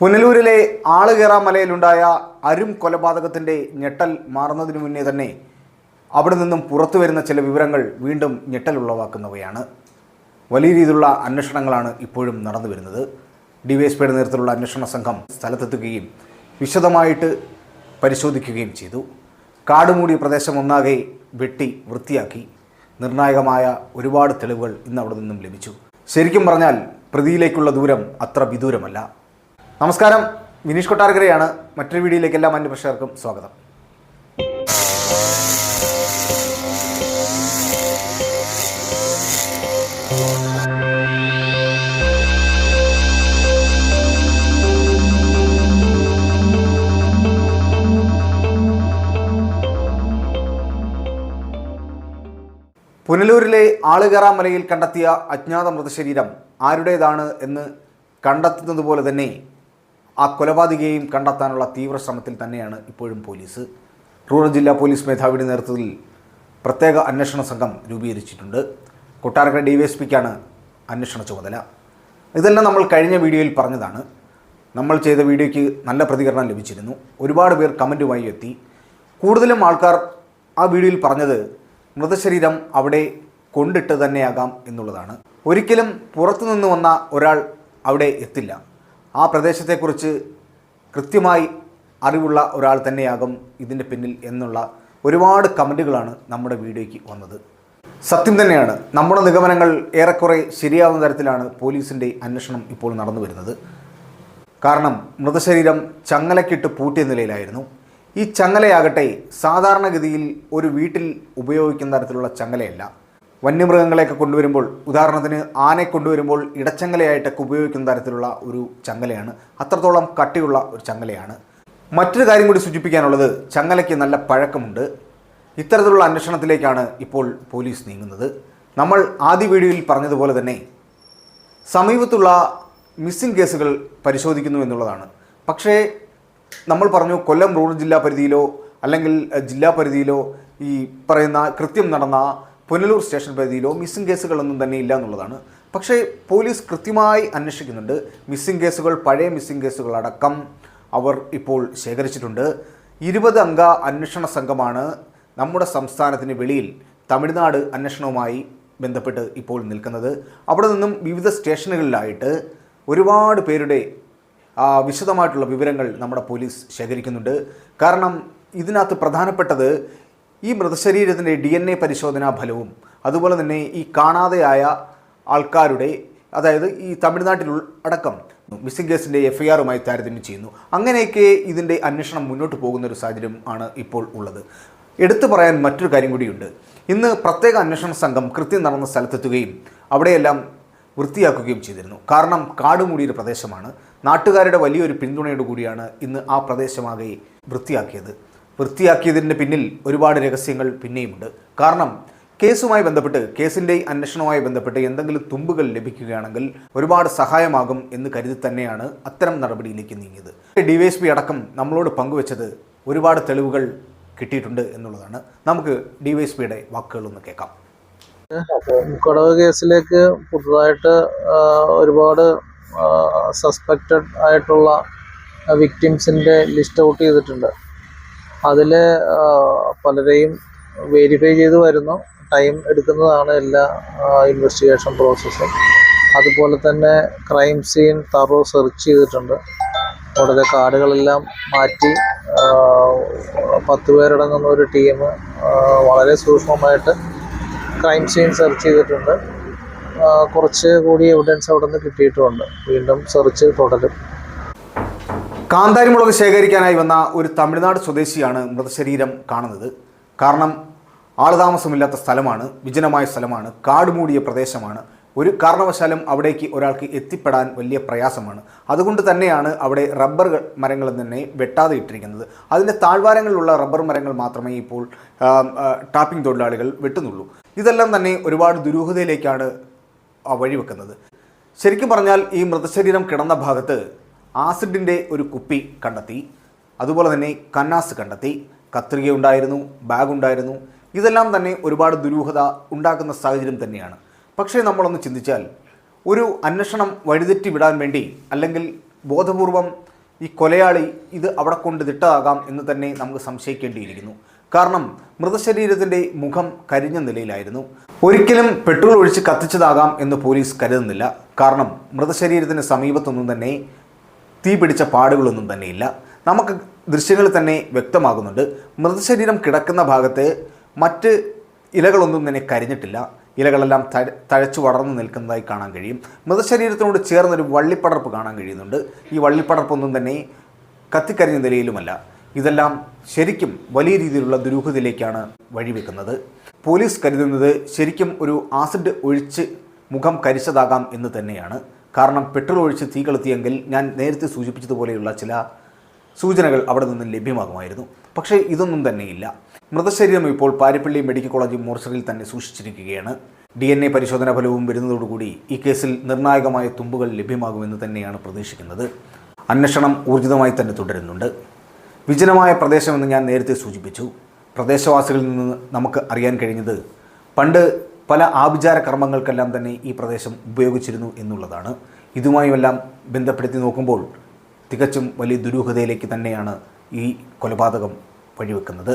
പുനലൂരിലെ ആളുകേറാ മലയിലുണ്ടായ അരും കൊലപാതകത്തിന്റെ ഞെട്ടൽ മാറുന്നതിന് മുന്നേ തന്നെ അവിടെ നിന്നും പുറത്തു വരുന്ന ചില വിവരങ്ങൾ വീണ്ടും ഞെട്ടലുളവാക്കുന്നവയാണ് വലിയ രീതിയിലുള്ള അന്വേഷണങ്ങളാണ് ഇപ്പോഴും നടന്നു വരുന്നത്. ഡിവൈഎസ്പിയുടെ നേതൃത്വത്തിലുള്ള അന്വേഷണ സംഘം സ്ഥലത്തെത്തുകയും വിശദമായിട്ട് പരിശോധിക്കുകയും ചെയ്തു. കാടുമൂടിയ പ്രദേശം ഒന്നാകെ വെട്ടി വൃത്തിയാക്കി. നിർണായകമായ ഒരുപാട് തെളിവുകൾ ഇന്ന് അവിടെ നിന്നും ലഭിച്ചു. ശരിക്കും പറഞ്ഞാൽ പ്രതിയിലേക്കുള്ള ദൂരം അത്ര വിദൂരമല്ല. നമസ്കാരം. വിനീഷ് കൊട്ടാരക്കരയാണ്. മറ്റൊരു വീഡിയോയിലേക്ക് എല്ലാ മാന്യപ്രേക്ഷകർക്കും സ്വാഗതം. പുനലൂരിലെ ആളുകേറ മലയിൽ കണ്ടെത്തിയ അജ്ഞാത മൃതശരീരം ആരുടേതാണ് എന്ന് കണ്ടെത്തുന്നത് പോലെ തന്നെ ആ കൊലപാതകയെയും കണ്ടെത്താനുള്ള തീവ്ര ശ്രമത്തിൽ തന്നെയാണ് ഇപ്പോഴും പോലീസ്. റൂറൽ ജില്ലാ പോലീസ് മേധാവിയുടെ നേതൃത്വത്തിൽ പ്രത്യേക അന്വേഷണ സംഘം രൂപീകരിച്ചിട്ടുണ്ട്. കൊട്ടാരക്കര ഡി വൈ എസ് പിക്കാണ് അന്വേഷണ ചുമതല. ഇതെല്ലാം നമ്മൾ കഴിഞ്ഞ വീഡിയോയിൽ പറഞ്ഞതാണ്. നമ്മൾ ചെയ്ത വീഡിയോയ്ക്ക് നല്ല പ്രതികരണം ലഭിച്ചിരുന്നു. ഒരുപാട് പേർ കമന്റുമായി എത്തി. കൂടുതലും ആൾക്കാർ ആ വീഡിയോയിൽ പറഞ്ഞത് മൃതശരീരം അവിടെ കൊണ്ടിട്ട് തന്നെയാകാം എന്നുള്ളതാണ്. ഒരിക്കലും പുറത്തുനിന്ന് വന്ന ഒരാൾ അവിടെ എത്തില്ല. ആ പ്രദേശത്തെക്കുറിച്ച് കൃത്യമായി അറിവുള്ള ഒരാൾ തന്നെയാകും ഇതിന്റെ പിന്നിൽ എന്നുള്ള ഒരുപാട് കമന്റുകളാണ് നമ്മുടെ വീഡിയോയ്ക്ക് വന്നത്. സത്യം തന്നെയാണ് നമ്മുടെ നിഗമനങ്ങൾ ഏറെക്കുറെ ശരിയാവുന്ന തരത്തിലാണ് പോലീസിന്റെ അന്വേഷണം ഇപ്പോൾ നടന്നു വരുന്നത്. കാരണം മൃതശരീരം ചങ്ങലക്കിട്ട് പൂട്ടിയ നിലയിലായിരുന്നു. ഈ ചങ്ങലയാകട്ടെ സാധാരണഗതിയിൽ ഒരു വീട്ടിൽ ഉപയോഗിക്കുന്ന തരത്തിലുള്ള ചങ്ങലയല്ല. വന്യമൃഗങ്ങളെയൊക്കെ കൊണ്ടുവരുമ്പോൾ ഉദാഹരണത്തിന് ആനയെ കൊണ്ടുവരുമ്പോൾ ഇടച്ചങ്ങലയായിട്ടൊക്കെ ഉപയോഗിക്കുന്ന തരത്തിലുള്ള ഒരു ചങ്ങലയാണ്. അത്രത്തോളം കട്ടിയുള്ള ഒരു ചങ്ങലയാണ്. മറ്റൊരു കാര്യം കൂടി സൂചിപ്പിക്കാനുള്ളത് ചങ്ങലയ്ക്ക് നല്ല പഴക്കമുണ്ട്. ഇത്തരത്തിലുള്ള അന്വേഷണത്തിലേക്കാണ് ഇപ്പോൾ പോലീസ് നീങ്ങുന്നത്. നമ്മൾ ആദ്യ വീഡിയോയിൽ പറഞ്ഞതുപോലെ തന്നെ സമീപത്തുള്ള മിസ്സിംഗ് കേസുകൾ പരിശോധിക്കുന്നു എന്നുള്ളതാണ്. പക്ഷേ നമ്മൾ പറഞ്ഞു കൊല്ലം റൂറൽ ജില്ലാ പരിധിയിലോ അല്ലെങ്കിൽ ജില്ലാ പരിധിയിലോ ഈ പറയുന്ന കൃത്യം നടന്ന പുനലൂർ സ്റ്റേഷൻ പരിധിയിലോ മിസ്സിംഗ് കേസുകളൊന്നും തന്നെ ഇല്ല എന്നുള്ളതാണ്. പക്ഷേ പോലീസ് കൃത്യമായി അന്വേഷിക്കുന്നുണ്ട്. മിസ്സിംഗ് കേസുകൾ പഴയ മിസ്സിംഗ് കേസുകളടക്കം അവർ ഇപ്പോൾ ശേഖരിച്ചിട്ടുണ്ട്. ഇരുപത് അംഗ അന്വേഷണ സംഘമാണ് നമ്മുടെ സംസ്ഥാനത്തിന് വെളിയിൽ തമിഴ്നാട് അന്വേഷണവുമായി ബന്ധപ്പെട്ട് ഇപ്പോൾ നിൽക്കുന്നത്. അവിടെ നിന്നും വിവിധ സ്റ്റേഷനുകളിലായിട്ട് ഒരുപാട് പേരുടെ വിശദമായിട്ടുള്ള വിവരങ്ങൾ നമ്മുടെ പോലീസ് ശേഖരിക്കുന്നുണ്ട്. കാരണം ഇതിനകത്ത് പ്രധാനപ്പെട്ടത് ഈ മൃതശരീരത്തിന്റെ ഡി എൻ എ പരിശോധനാ ഫലവും അതുപോലെ തന്നെ ഈ കാണാതെയായ ആൾക്കാരുടെ അതായത് ഈ തമിഴ്നാട്ടിൽ അടക്കം മിസ്സിംഗ് കേസിന്റെ എഫ് ഐ ആറുമായി താരതമ്യം ചെയ്യുന്നു. അങ്ങനെയൊക്കെ ഇതിന്റെ അന്വേഷണം മുന്നോട്ട് പോകുന്ന ഒരു സാഹചര്യം ആണ് ഇപ്പോൾ ഉള്ളത്. എടുത്തു പറയാൻ മറ്റൊരു കാര്യം കൂടിയുണ്ട്. ഇന്ന് പ്രത്യേക അന്വേഷണ സംഘം കൃത്യം നടന്ന സ്ഥലത്തെത്തുകയും അവിടെയെല്ലാം വൃത്തിയാക്കുകയും ചെയ്തിരുന്നു. കാരണം കാട് മൂടിയൊരു പ്രദേശമാണ്. നാട്ടുകാരുടെ വലിയൊരു പിന്തുണയോടുകൂടിയാണ് ഇന്ന് ആ പ്രദേശമാകെ വൃത്തിയാക്കിയത്. വൃത്തിയാക്കിയതിന്റെ പിന്നിൽ ഒരുപാട് രഹസ്യങ്ങൾ പിന്നെയുമുണ്ട്. കാരണം കേസുമായി ബന്ധപ്പെട്ട് കേസിന്റെ അന്വേഷണവുമായി ബന്ധപ്പെട്ട് എന്തെങ്കിലും തുമ്പുകൾ ലഭിക്കുകയാണെങ്കിൽ ഒരുപാട് സഹായമാകും എന്ന് കരുതി തന്നെയാണ് അത്തരം നടപടിയിലേക്ക് നീങ്ങിയത്. ഡിവൈഎസ്പി അടക്കം നമ്മളോട് പങ്കുവച്ചത് ഒരുപാട് തെളിവുകൾ കിട്ടിയിട്ടുണ്ട് എന്നുള്ളതാണ്. നമുക്ക് ഡിവൈഎസ്പിയുടെ വാക്കുകളൊന്ന് കേൾക്കാം. കൊടവ് കേസിലേക്ക് പുതുതായിട്ട് ഒരുപാട് സസ്പെക്റ്റഡ് ആയിട്ടുള്ള വിക്ടിംസിന്റെ ലിസ്റ്റ് ഔട്ട് ചെയ്തിട്ടുണ്ട്. അതിൽ പലരെയും വെരിഫൈ ചെയ്ത് വരുന്നു. ടൈം എടുക്കുന്നതാണ് എല്ലാ ഇൻവെസ്റ്റിഗേഷൻ പ്രോസസ്സും അതുപോലെ തന്നെ ക്രൈം സീൻ തറോ സെർച്ച് ചെയ്തിട്ടുണ്ട്. അവിടുത്തെ കാർഡുകളെല്ലാം മാറ്റി പത്ത് പേരടങ്ങുന്ന ഒരു ടീം വളരെ സൂക്ഷ്മമായിട്ട് ക്രൈം സീൻ സെർച്ച് ചെയ്തിട്ടുണ്ട്. കുറച്ച് കൂടി എവിഡൻസ് അവിടെ നിന്ന് കിട്ടിയിട്ടുമുണ്ട് വീണ്ടും സെർച്ച് തുടരും. കാന്താരിമുളക് ശേഖരിക്കാനായി വന്ന ഒരു തമിഴ്നാട് സ്വദേശിയാണ് മൃതശരീരം കാണുന്നത്. കാരണം ആളുതാമസമില്ലാത്ത സ്ഥലമാണ് വിജനമായ സ്ഥലമാണ് കാട് മൂടിയ പ്രദേശമാണ്. ഒരു കാരണവശാലും അവിടേക്ക് ഒരാൾക്ക് എത്തിപ്പെടാൻ വലിയ പ്രയാസമാണ്. അതുകൊണ്ട് തന്നെയാണ് അവിടെ റബ്ബർ മരങ്ങൾ തന്നെ വെട്ടാതെ ഇട്ടിരിക്കുന്നത്. അതിന്റെ താഴ്വാരങ്ങളിലുള്ള റബ്ബർ മരങ്ങൾ മാത്രമേ ഇപ്പോൾ ടാപ്പിംഗ് തൊഴിലാളികൾ വെട്ടുന്നുള്ളൂ. ഇതെല്ലാം തന്നെ ഒരുപാട് ദുരൂഹതയിലേക്കാണ് വഴിവെക്കുന്നത്. ശരിക്കും പറഞ്ഞാൽ ഈ മൃതശരീരം കിടന്ന ഭാഗത്ത് ആസിഡിന്റെ ഒരു കുപ്പി കണ്ടെത്തി അതുപോലെ തന്നെ കന്നാസ് കണ്ടെത്തി. കത്രിക ഉണ്ടായിരുന്നു ബാഗ് ഉണ്ടായിരുന്നു ഇതെല്ലാം തന്നെ ഒരുപാട് ദുരൂഹത ഉണ്ടാക്കുന്ന സാഹചര്യം തന്നെയാണ്. പക്ഷേ നമ്മളൊന്ന് ചിന്തിച്ചാൽ ഒരു അന്വേഷണം വഴിതെറ്റി വിടാൻ വേണ്ടി അല്ലെങ്കിൽ ബോധപൂർവം ഈ കൊലയാളി ഇത് അവിടെ കൊണ്ട് തിട്ടതാകാം എന്ന് തന്നെ നമുക്ക് സംശയിക്കേണ്ടിയിരിക്കുന്നു. കാരണം മൃതശരീരത്തിന്റെ മുഖം കരിഞ്ഞ നിലയിലായിരുന്നു. ഒരിക്കലും പെട്രോൾ ഒഴിച്ച് കത്തിച്ചതാകാം എന്ന് പോലീസ് കരുതുന്നില്ല. കാരണം മൃതശരീരത്തിന് സമീപത്തൊന്നും തന്നെ തീ പിടിച്ച പാടുകളൊന്നും തന്നെയില്ല. നമുക്ക് ദൃശ്യങ്ങളിൽ തന്നെ വ്യക്തമാകുന്നുണ്ട്. മൃതശരീരം കിടക്കുന്ന ഭാഗത്തെ മറ്റ് ഇലകളൊന്നും തന്നെ കരിഞ്ഞിട്ടില്ല. ഇലകളെല്ലാം തഴച്ചു വളർന്നു നിൽക്കുന്നതായി കാണാൻ കഴിയും. മൃതശരീരത്തിനോട് ചേർന്നൊരു വള്ളിപ്പടർപ്പ് കാണാൻ കഴിയുന്നുണ്ട്. ഈ വള്ളിപ്പടർപ്പൊന്നും തന്നെ കത്തിക്കരിഞ്ഞ നിലയിലുമല്ല. ഇതെല്ലാം ശരിക്കും വലിയ രീതിയിലുള്ള ദുരൂഹതയിലേക്കാണ് വഴിവെക്കുന്നത്. പോലീസ് കരുതുന്നത് ശരിക്കും ഒരു ആസിഡ് ഒഴിച്ച് മുഖം കരിച്ചതാകാം എന്ന് തന്നെയാണ്. കാരണം പെട്രോൾ ഒഴിച്ച് തീ കളുത്തിയെങ്കിൽ ഞാൻ നേരത്തെ സൂചിപ്പിച്ചതുപോലെയുള്ള ചില സൂചനകൾ അവിടെ നിന്ന് ലഭ്യമാകുമായിരുന്നു. പക്ഷേ ഇതൊന്നും തന്നെയില്ല. മൃതശരീരം ഇപ്പോൾ പാരിപ്പള്ളി മെഡിക്കൽ കോളേജ് മോർച്ചറിയിൽ തന്നെ സൂക്ഷിച്ചിരിക്കുകയാണ്. ഡി എൻ എ പരിശോധനാ ഫലവും വരുന്നതോടുകൂടി ഈ കേസിൽ നിർണായകമായ തുമ്പുകൾ ലഭ്യമാകുമെന്ന് തന്നെയാണ് പ്രതീക്ഷിക്കുന്നത്. അന്വേഷണം ഊർജിതമായി തന്നെ തുടരുന്നുണ്ട്. വിജനമായ പ്രദേശമെന്ന് ഞാൻ നേരത്തെ സൂചിപ്പിച്ചു. പ്രദേശവാസികളിൽ നിന്ന് നമുക്ക് അറിയാൻ കഴിഞ്ഞത് പണ്ട് പല ആഭിചാര കർമ്മങ്ങൾക്കെല്ലാം തന്നെ ഈ പ്രദേശം ഉപയോഗിച്ചിരുന്നു എന്നുള്ളതാണ്. ഇതുമായുമെല്ലാം ബന്ധപ്പെടുത്തി നോക്കുമ്പോൾ തികച്ചും വലിയ ദുരൂഹതയിലേക്ക് തന്നെയാണ് ഈ കൊലപാതകം വഴിവെക്കുന്നത്.